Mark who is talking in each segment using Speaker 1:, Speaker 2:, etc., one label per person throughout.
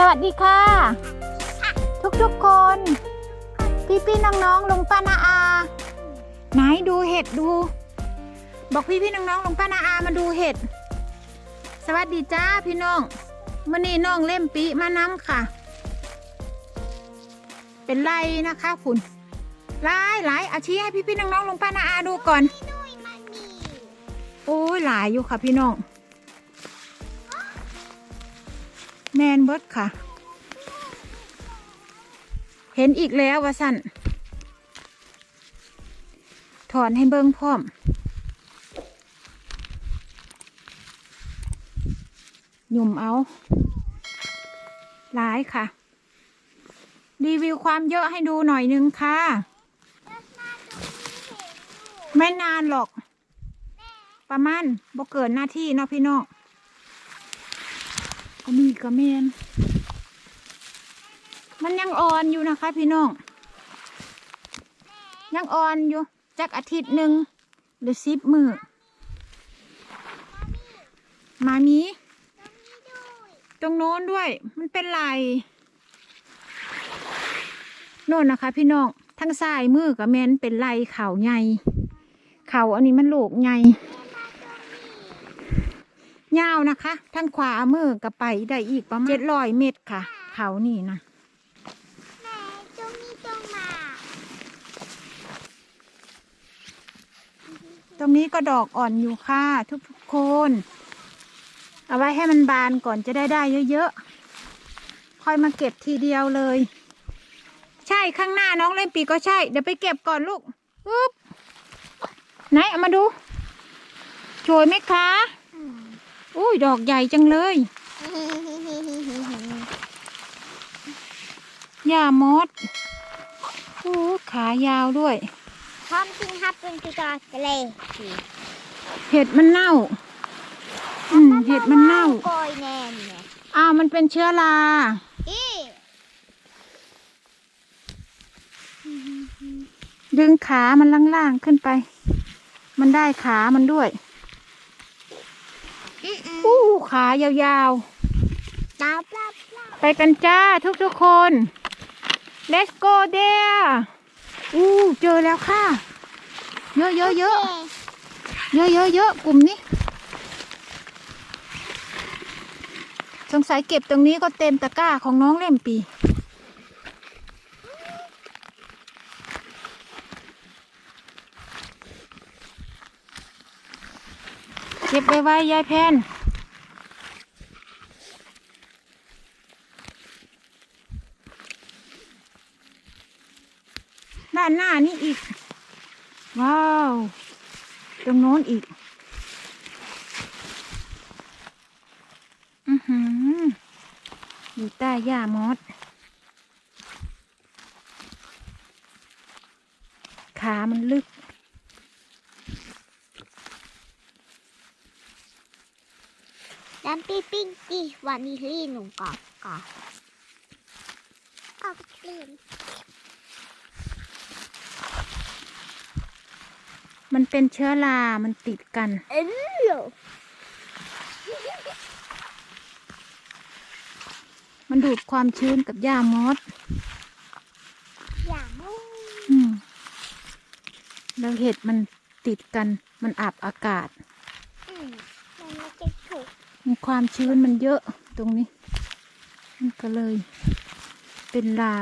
Speaker 1: สวัสดีค่ะ ทุกๆคน พี่ๆน้องๆลุงป้านาอาไหนดูเห็ดดู บอกพี่ๆน้องๆลุงป้านาอามาดูเห็ด สวัสดีจ้าพี่น้องวันนี้น้องเล่มปีมาน้ำค่ะ เป็นไรนะคะฝุ่นหลายหลายอาชีให้พี่ๆน้องๆลุงป้านาอาดูก่อน โอ้ยหลายอยู่ค่ะพี่น้อง แมนเบิร์ดค่ะ เห็นอีกแล้วว่าสั่นถอนให้เบิ้งพร้อม หยุ่มเอาหลายค่ะ รีวิวความเยอะให้ดูหน่อยนึงค่ะ ไม่นานหรอก ประมาณบ่เกินหน้าที่เนาะพี่น้อง ก็แมนมันยังอ่อนอยู่นะคะ พี่น้อง ยังอ่อนอยู่จักอาทิตย์หนึ่งหรือสิบมือมามีตรงโน้นด้วย มันเป็นลายโน่นนะคะ พี่น้องทางซ้ายมือกับแมนเป็นลายเข่าใหญ่เข่าอันนี้มันโลกใหญ่ ยาวนะคะทางขวามือกับไปได้อีกประมาณเจ็ดร้อยเมตรค่ะ เขานี่นะ
Speaker 2: แม่จงมีจงมา
Speaker 1: ตรงนี้ก็ดอกอ่อนอยู่ค่ะ ทุกๆคน เอาไว้ให้มันบานก่อนจะได้ได้เยอะๆ ค่อยมาเก็บทีเดียวเลย ใช่ข้างหน้าน้องเล่นปีก็ใช่ เดี๋ยวไปเก็บก่อนลูกปึ๊บไหนเอามาดูสวยไหมคะ อุ้ยดอกใหญ่จังเลยหญ้ามอสอู้ขายาวด้วย
Speaker 2: พร้อมจริงครับเป็นกิจกรรมเลย
Speaker 1: เห็ดมันเน่า อืม เห็ดมันเน่า
Speaker 2: โกยแน่เนี่ย
Speaker 1: อ้าวมันเป็นเชื้อรา
Speaker 2: อี
Speaker 1: ดึงขามันล่างๆขึ้นไป มันได้ขามันด้วย อู้ขายาว
Speaker 2: ตาปลาปลา
Speaker 1: ๆไปกันจ้าทุกๆคน let's go there อู้เจอแล้วค่ะ เยอะเยอะเยอะเยอะเยอะเยอะกลุ่มนี้ สงสัยเก็บตรงนี้ก็เต็มตะกร้าของน้องเล่มปี ก็บไว้ไว้ยายแพนด้านหน้านี่อีก ว้าว ตรงโน้นอีก อือหืออยู่ใต้หญ้ามอสขามันลึก
Speaker 2: ดัมปี้ปิ้งดิวันนี้ลีหนุ่มกอบกอบออกกลิ่น
Speaker 1: มันเป็นเชื้อรา มันติดกัน
Speaker 2: เอ็นโล
Speaker 1: มันดูดความชื้นกับหญ้ามอส
Speaker 2: อย่างมู
Speaker 1: อืมแล้วเห็ดมันติดกัน มันอับอากาศ
Speaker 2: อืมมันไม่จะถูก
Speaker 1: มี ความชื้นมันเยอะตรงนี้ มันก็เลยเป็นลา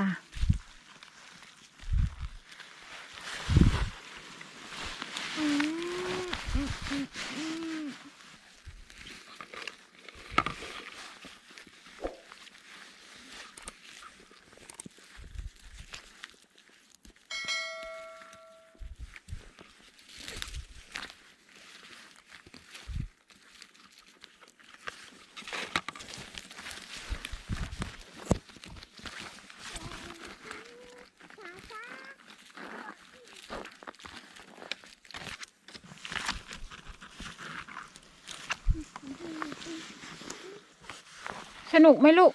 Speaker 1: สนุกไหมลูก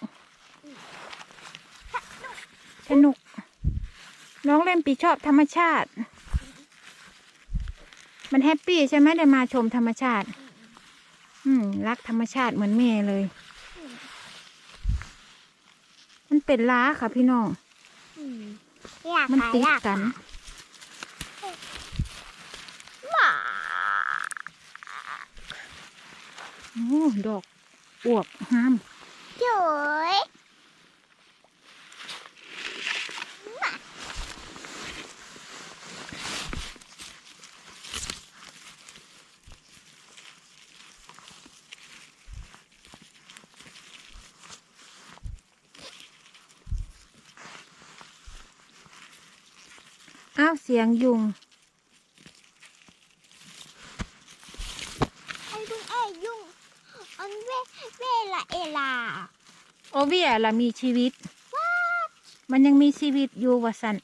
Speaker 1: สนุก น้องเล่นปีชอบธรรมชาติ มันแฮปปี้ใช่ไหมได้มาชมธรรมชาติ อืม รักธรรมชาติเหมือนแม่เลยเป็นล้าค่ะพี่น้อง
Speaker 2: อืมอยาก
Speaker 1: มัน
Speaker 2: ขาย
Speaker 1: ติด
Speaker 2: อยาก
Speaker 1: กัน
Speaker 2: ว้า
Speaker 1: โอ้ดอกอวบงาม
Speaker 2: เจ๋ยมา
Speaker 1: อ้าวเสียงยุง
Speaker 2: ไอ้ดุงไอ้ยุ่ง อันเวเวลาเอลา
Speaker 1: โอเวียล่ะมีชีวิต มันยังมีชีวิตอยู่วะสัน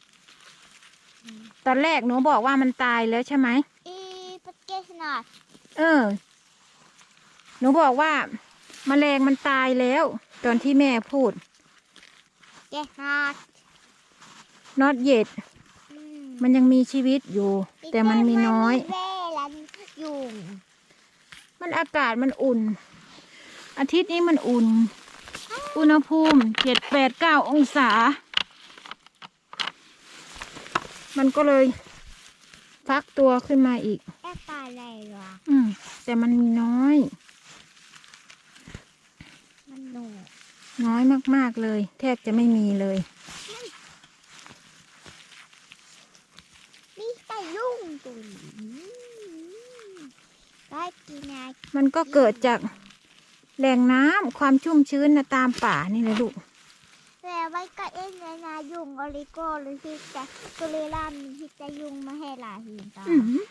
Speaker 1: ตอนแรกหนูบอกว่ามันตายแล้วใช่ไหม
Speaker 2: อีปเกสนาด
Speaker 1: เออ หนูบอกว่าแมลงมันตายแล้ว ตอนที่แม่พูด
Speaker 2: เกสนาด
Speaker 1: not yet
Speaker 2: อืม
Speaker 1: มันยังมีชีวิตอยู่ แต่มันมีน้อย
Speaker 2: เวลายุ่ง
Speaker 1: มันอากาศมันอุ่น อาทิตย์นี้มันอุ่น อุณหภูมิเจ็ดแปดเก้าองศา มันก็เลยฟักตัวขึ้นมาอีก
Speaker 2: แอปปลาอะไรวะ
Speaker 1: อืม แต่มันมีน้อย
Speaker 2: มันหนู
Speaker 1: น้อยมากๆเลย แทบจะไม่มีเลย
Speaker 2: มีแต่ยุ่งตุยได้กินไง
Speaker 1: มันก็เกิดจาก แหล่งน้ำความชุ่มชื้นนะตามป่านี่เลยลูก
Speaker 2: แต่ไว้ก็เอ็นเลยนะยุงออริโกหรือที่จะกุลิลามมีที่จะยุงมาให้หลาหินต่ออ
Speaker 1: อืม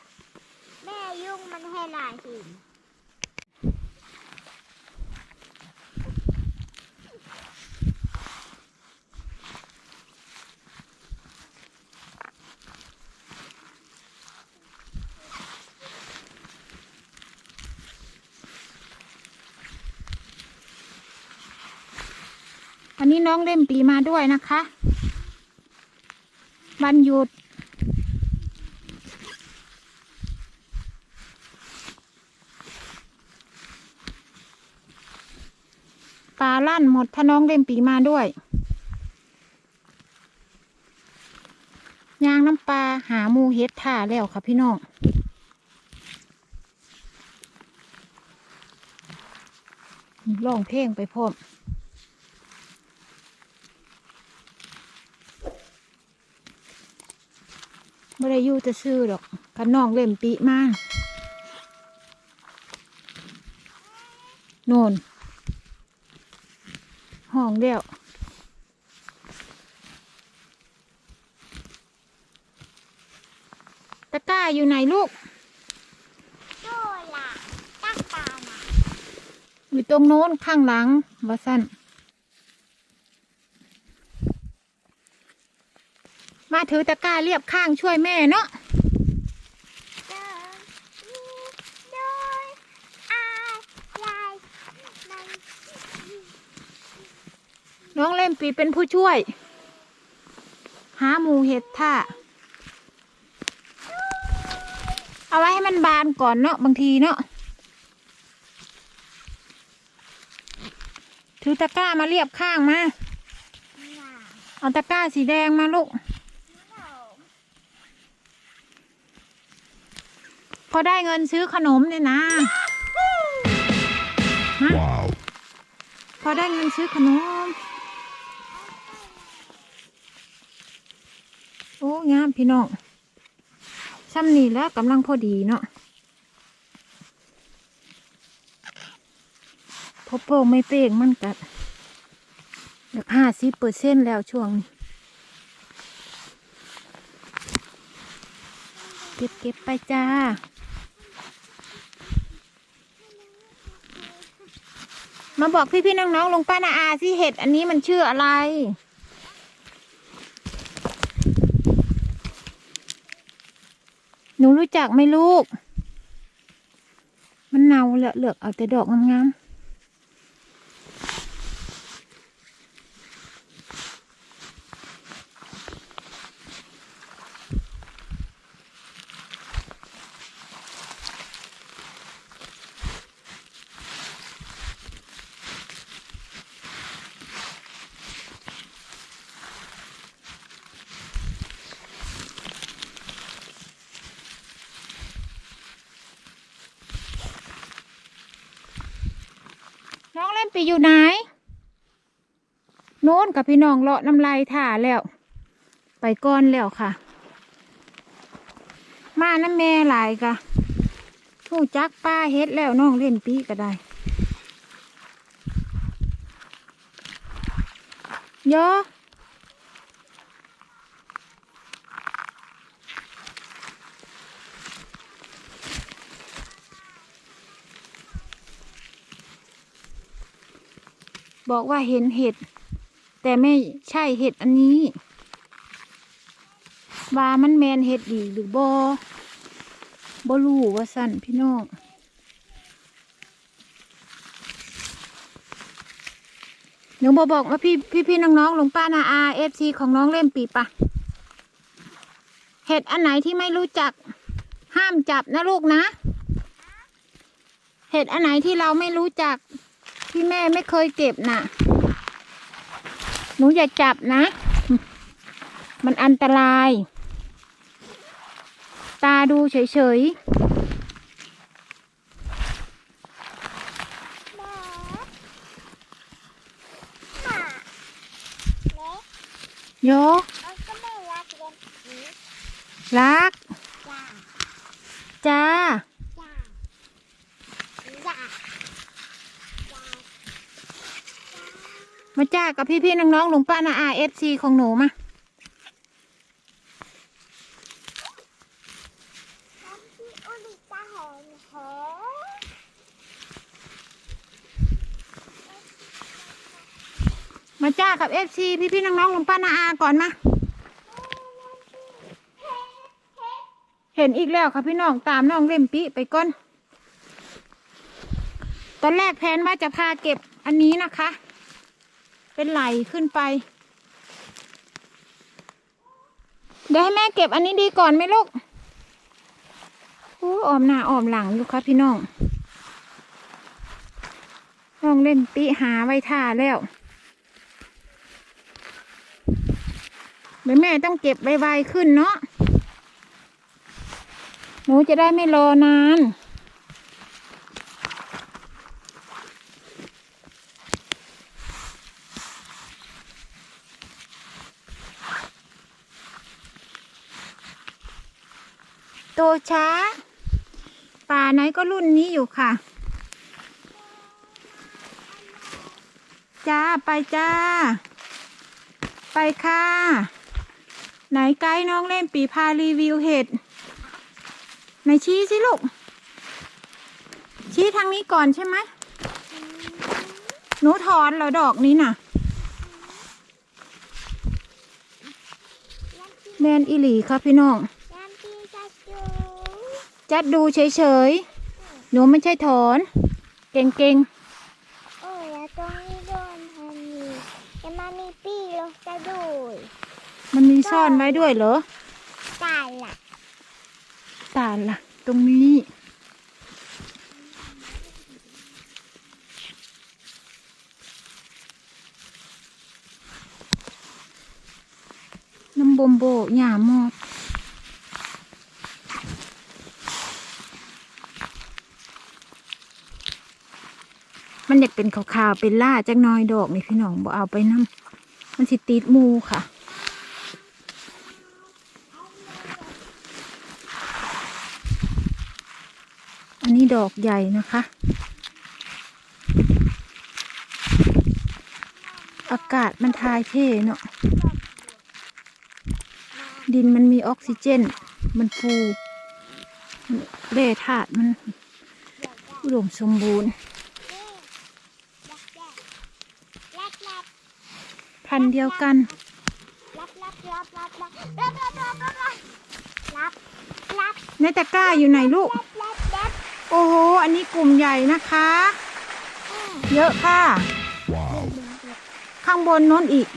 Speaker 2: แม่ยุงมันให้หลาหิน
Speaker 1: นนี้น้องเล่มปีมาด้วยนะคะวันหยุดปลาลั่นหมดถ้าน้องเล่มปีมาด้วยยางน้ำปลาหาหมูเฮ็ดท่าแล้วค่ะพี่น้องร้องเพลงไปพร้อม ไม่ได้อยู่จะซื้อดอกกันน้องเล่มปีมาโน่นห้องเดียวตะกร้าอยู่ไหนลูก
Speaker 2: โซล่ะตั้งตามา
Speaker 1: อยู่ตรงโน้นข้างหลังวาสัน มาถือตะกร้าเรียบข้างช่วยแม่เนาะ
Speaker 2: น้อ
Speaker 1: งเล่มปีเป็นผู้ช่วย หาหมูเห็ดท่าเอาไว้ให้มันบานก่อนเนาะบางทีเนาะถือตะกร้ามาเรียบข้างมา เอาตะกร้าสีแดงมาลูก
Speaker 2: หนาว
Speaker 1: พอได้เงินซื้อขนมเนี่ยนะฮะ
Speaker 3: Wow.
Speaker 1: พอได้เงินซื้อขนม โอ้งามพี่น้องซ้ำนี่แล้วกำลังพอดีเนาะพอโป้งไม่เป้งมันกัดอยากห้าสิบเปอร์เซ็นแล้วช่วงนี้เก็บเก็บไปจ้า มาบอกพี่พี่น้องน้องลงป้านาอาสิเห็ดอันนี้มันชื่ออะไร หนูรู้จักไหมลูก มันเน่าเหลือเหลือกเอาแต่ดอกงาม นปีอยู่ไหนโน้นกับพี่น้องเลาะน้ำลายถ่าแล้ว ไปก้อนแล้วค่ะ มาน้ำแม่หลายกะผู้จักป้าเฮ็ดแล้วน้องเล่นปีก็ได้เยอะ บอกว่าเห็นเห็ด แต่ไม่ใช่เห็ดอันนี้ว่ามันแมนเห็ดดีหรือบอบลูว่าสั่นพี่น้องหนูบอบอกว่าพี่พี่พี่น้องๆลุงป้านาอาเอฟซีของน้องเล่มปีปะเห็ดอันไหนที่ไม่รู้จัก ห้ามจับนะลูกนะ เห็ดอันไหนที่เราไม่รู้จัก ที่แม่ไม่เคยเก็บน่ะ หนูอย่าจับนะ มันอันตราย ตาดูเฉย
Speaker 2: แม่หมาเล็ก
Speaker 1: ๆโย
Speaker 2: มันก็ไม่รักเล่นผี
Speaker 1: รัก
Speaker 2: จ้า
Speaker 1: จ้า
Speaker 2: จ้าจ้า
Speaker 1: มาจ้ากับพี่ๆน้องๆลุงป้านาอาเอฟซีของหนูมา
Speaker 2: อาหอมา
Speaker 1: จ้ากับเอฟซีพี่ๆน้องๆลุงป้านาอาก่อนมาเห็นอีกแล้วค่ะพี่น้องตามน้องเล่มปิไปก่อน ตอนแรกแพนว่าจะพาเก็บอันนี้นะคะ เป็นไหลขึ้นไป เดี๋ยวให้แม่เก็บอันนี้ดีก่อนไหมลูกอู้ออมหน้าออมหลังอยู่ค่ะพี่น้องน้องเล่มปิหาไว้ท่าแล้ว เดี๋ยวแม่ต้องเก็บไวๆขึ้นเนาะหนูจะได้ไม่รอนาน ช้า ป่าไหนก็รุ่นนี้อยู่ค่ะ จ้าไปจ้า ไปค่ะ ไหนไกด์น้องเล่นปีพารีวิวเห็ดไหนชี้สิลูก ชี้ทางนี้ก่อนใช่ไหมหนูถอนเหรอดอกนี้น่ะแมนอิหลีครับพี่น้อง
Speaker 2: จั
Speaker 1: ดดูเฉยๆ หนูไม่ใช่ถอน เก่ง
Speaker 2: โอ้ยแล้วตรงนี้โดนทันนี่จะมามีปี้ลงจะดูย
Speaker 1: ๆ มันมีซ่อนไว้ด้วยเหรอ
Speaker 2: ตายละ
Speaker 1: ตาล่ะ ตรงนี้ น้ำบมโบหย่ามอด มันอยากเป็นขาวๆเป็นล่าจักน้อยดอกนี่พี่น้องบ่เอาไปน้ำมันสิติดมูค่ะอันนี้ดอกใหญ่นะคะ อากาศมันทายเทเนาะ ดินมันมีออกซิเจน มันฟูมันแร่ธาตุมันอุดมสมบูรณ์
Speaker 2: แรกแรก
Speaker 1: พันธุ์เดียวกัน
Speaker 2: รับรับรับรับรับรับรับรับรับรับรับ
Speaker 1: ในตะกร้าอยู่ไหนลูก
Speaker 2: รับรับรับ
Speaker 1: โอ้โห อันนี้กลุ่มใหญ่นะคะ เยอะค่ะ ข้างบนโน้นอีก